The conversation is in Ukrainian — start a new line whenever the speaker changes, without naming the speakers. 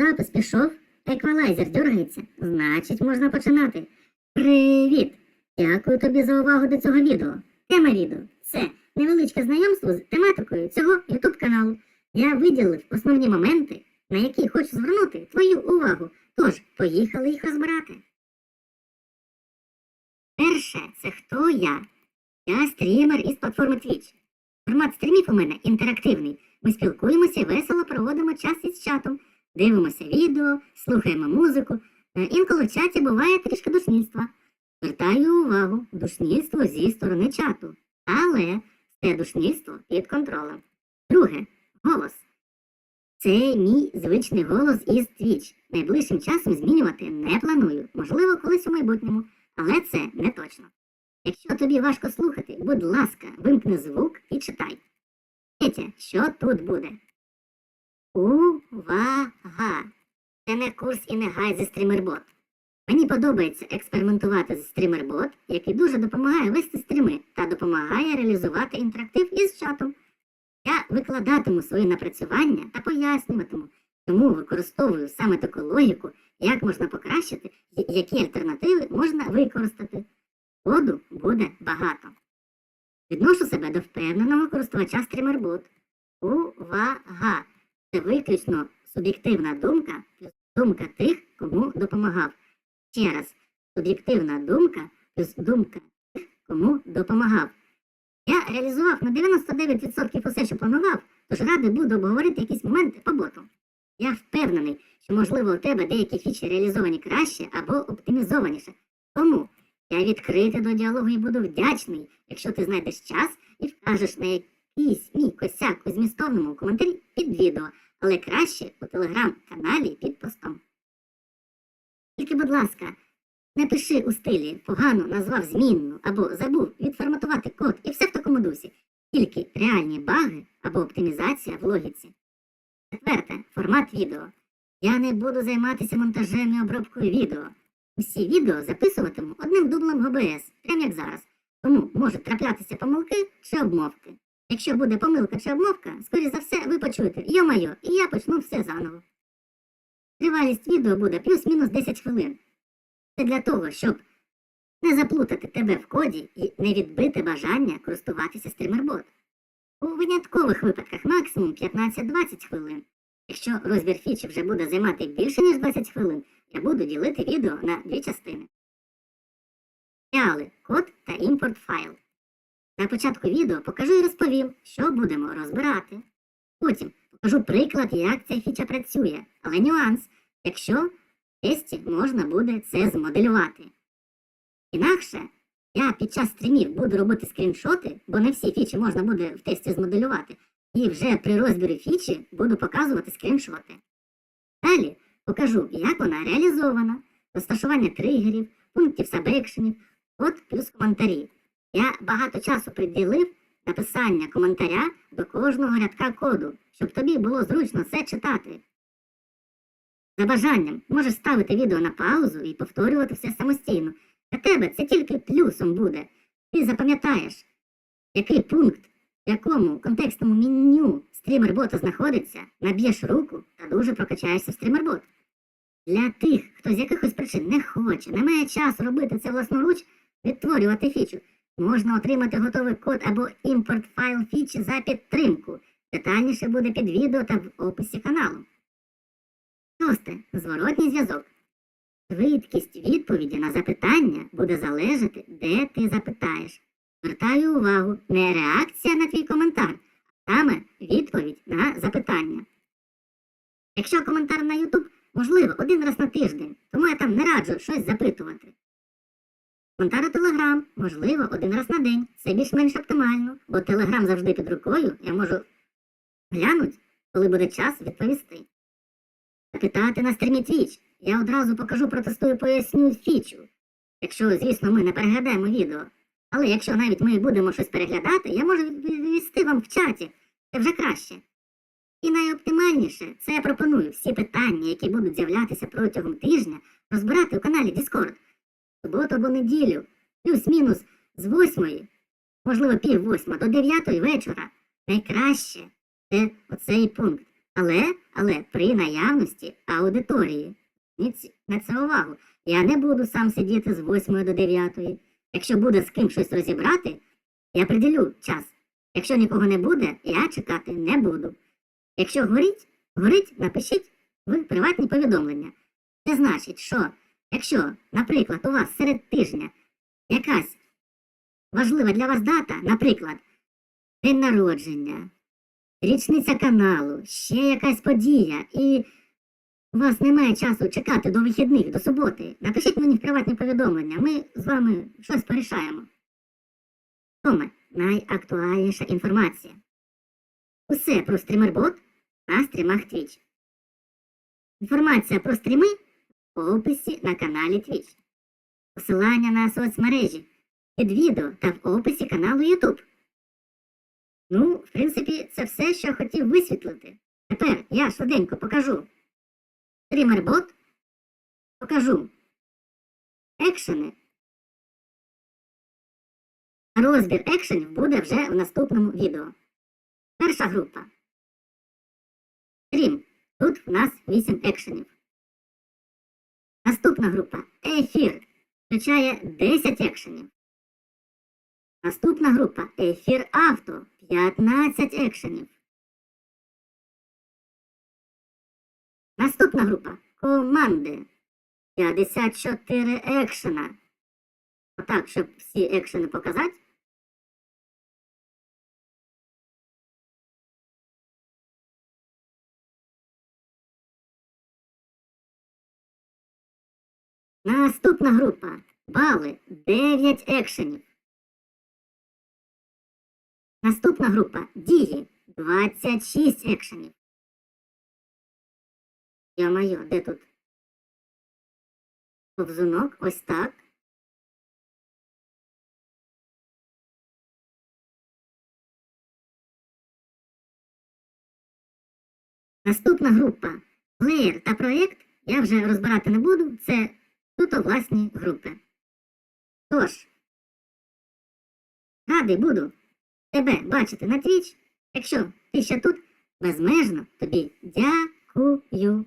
Запис пішов, еквалайзер дергається, значить можна починати. Привіт! Дякую тобі за увагу до цього відео. Тема відео це невеличке знайомство з тематикою цього YouTube каналу. Я виділив основні моменти, на які хочу звернути твою увагу. Тож, поїхали їх розбирати. Перше, це хто я? Я стрімер із платформи Twitch. Формат стрімів у мене інтерактивний. Ми спілкуємося і весело проводимо час із чатом, дивимося відео, слухаємо музику. Е, Інколи в чаті буває трішки душнільства. Звертаю увагу, душнільство зі сторони чату. Але це душнільство під контролем. Друге голос. Це мій звичний голос із Twitch. Найближчим часом змінювати не планую. Можливо, колись у майбутньому, але це не точно. Якщо тобі важко слухати, будь ласка, вимкни звук і читай. Третє, що тут буде? Увага! Це не курс і не гай зі стрімербот. Мені подобається експериментувати з стрімербот, який дуже допомагає вести стріми та допомагає реалізувати інтерактив із чатом. Я викладатиму свої напрацювання та пояснюватиму, чому використовую саме таку логіку, як можна покращити, які альтернативи можна використати. Коду буде багато. Відношу себе до впевненого користувача стрімербот. Увага! Це виключно суб'єктивна думка плюс думка тих, кому допомагав. Ще раз, суб'єктивна думка плюс думка тих, кому допомагав. Я реалізував на 99% усе, що планував, тож радий буду обговорити якісь моменти по боту. Я впевнений, що можливо у тебе деякі фічі реалізовані краще або оптимізованіше. Тому я відкритий до діалогу і буду вдячний, якщо ти знайдеш час і вкажеш на якийсь мій косяк у змістовному коментарі під відео, але краще у телеграм-каналі під постом. Тільки, будь ласка, не пиши у стилі погано назвав змінну або забув відформатувати код і все в такому дусі. Тільки реальні баги або оптимізація в логіці. Четверте, формат відео. Я не буду займатися монтажем і обробкою відео. Всі відео записуватиму одним дублем ГБС, прямо як зараз. Тому можуть траплятися помилки чи обмовки. Якщо буде помилка чи обмовка, скоріш за все, ви почуєте йо-майо, і я почну все заново. Тривалість відео буде плюс-мінус 10 хвилин. Це для того, щоб не заплутати тебе в коді і не відбити бажання користуватися стрімербот. У виняткових випадках максимум 15-20 хвилин. Якщо розбір фічі вже буде займати більше, ніж 20 хвилин, я буду ділити відео на дві частини. Фіали, код та імпорт файл. На початку відео покажу і розповім, що будемо розбирати. Потім покажу приклад, як ця фіча працює, але нюанс, якщо в тесті можна буде це змоделювати. Інакше я під час стрімів буду робити скріншоти, бо не всі фічі можна буде в тесті змоделювати, і вже при розбірі фічі буду показувати скріншоти. Далі покажу, як вона реалізована, розташування тригерів, пунктів сабекшенів, код плюс коментарі. Я багато часу приділив написання коментаря до кожного рядка коду, щоб тобі було зручно все читати. За бажанням можеш ставити відео на паузу і повторювати все самостійно. Для тебе це тільки плюсом буде. Ти запам'ятаєш, який пункт, в якому контекстному меню стрімербота знаходиться, наб'єш руку та дуже прокачаєшся в стрімербот. Для тих, хто з якихось причин не хоче, не має часу робити це власноруч, відтворювати фічу, можна отримати готовий код або імпорт файл фічі за підтримку. Детальніше буде під відео та в описі каналу. Шосте. Зворотній зв'язок. Швидкість відповіді на запитання буде залежати, де ти запитаєш. Звертаю увагу, не реакція на твій коментар, а саме відповідь на запитання. Якщо коментар на YouTube, можливо, один раз на тиждень, тому я там не раджу щось запитувати. У Telegram, можливо, один раз на день. Це більш-менш оптимально, бо Telegram завжди під рукою, я можу глянути, коли буде час відповісти. Запитати на стрімі Twitch. Я одразу покажу, протестую, поясню фічу. Якщо, звісно, ми не переглядаємо відео. Але якщо навіть ми будемо щось переглядати, я можу відповісти вам в чаті. Це вже краще. І найоптимальніше це я пропоную всі питання, які будуть з'являтися протягом тижня, розбирати у каналі Discord. Суботу або неділю, плюс-мінус з восьмої, можливо, пів восьма до дев'ятої вечора. Найкраще це оцей пункт. Але, але при наявності аудиторії. На це увагу. Я не буду сам сидіти з 8 до 9. Якщо буде з ким щось розібрати, я приділю час. Якщо нікого не буде, я чекати не буду. Якщо горить, горить, напишіть в приватні повідомлення. Це значить, що якщо, наприклад, у вас серед тижня якась важлива для вас дата, наприклад, день народження, річниця каналу, ще якась подія, і у вас немає часу чекати до вихідних, до суботи, напишіть мені в приватні повідомлення, ми з вами щось порішаємо. Томе, найактуальніша інформація. Усе про стрімербот на стрімах Twitch. Інформація про стріми в описі на каналі Twitch. Посилання на соцмережі під відео та в описі каналу YouTube. Ну, в принципі, це все, що хотів висвітлити. Тепер я швиденько покажу стрімербот, покажу екшени. Розбір екшенів буде вже в наступному відео. Перша група. Стрім. Тут в нас 8 екшенів. Наступна група ефір. Включає 10 екшенів. Наступна група ефір авто 15 екшенів. Наступна група команди 54 екшена. Отак, щоб всі екшени показати. Наступна група. Бали 9 екшенів. Наступна група дії 26 екшенів. Йо-моє, де тут? Повзунок, ось так. Наступна група плеєр та проєкт я вже розбирати не буду. Це суто власні групи. Тож, радий буду тебе бачити на твіч, Якщо ти ще тут, безмежно тобі дякую.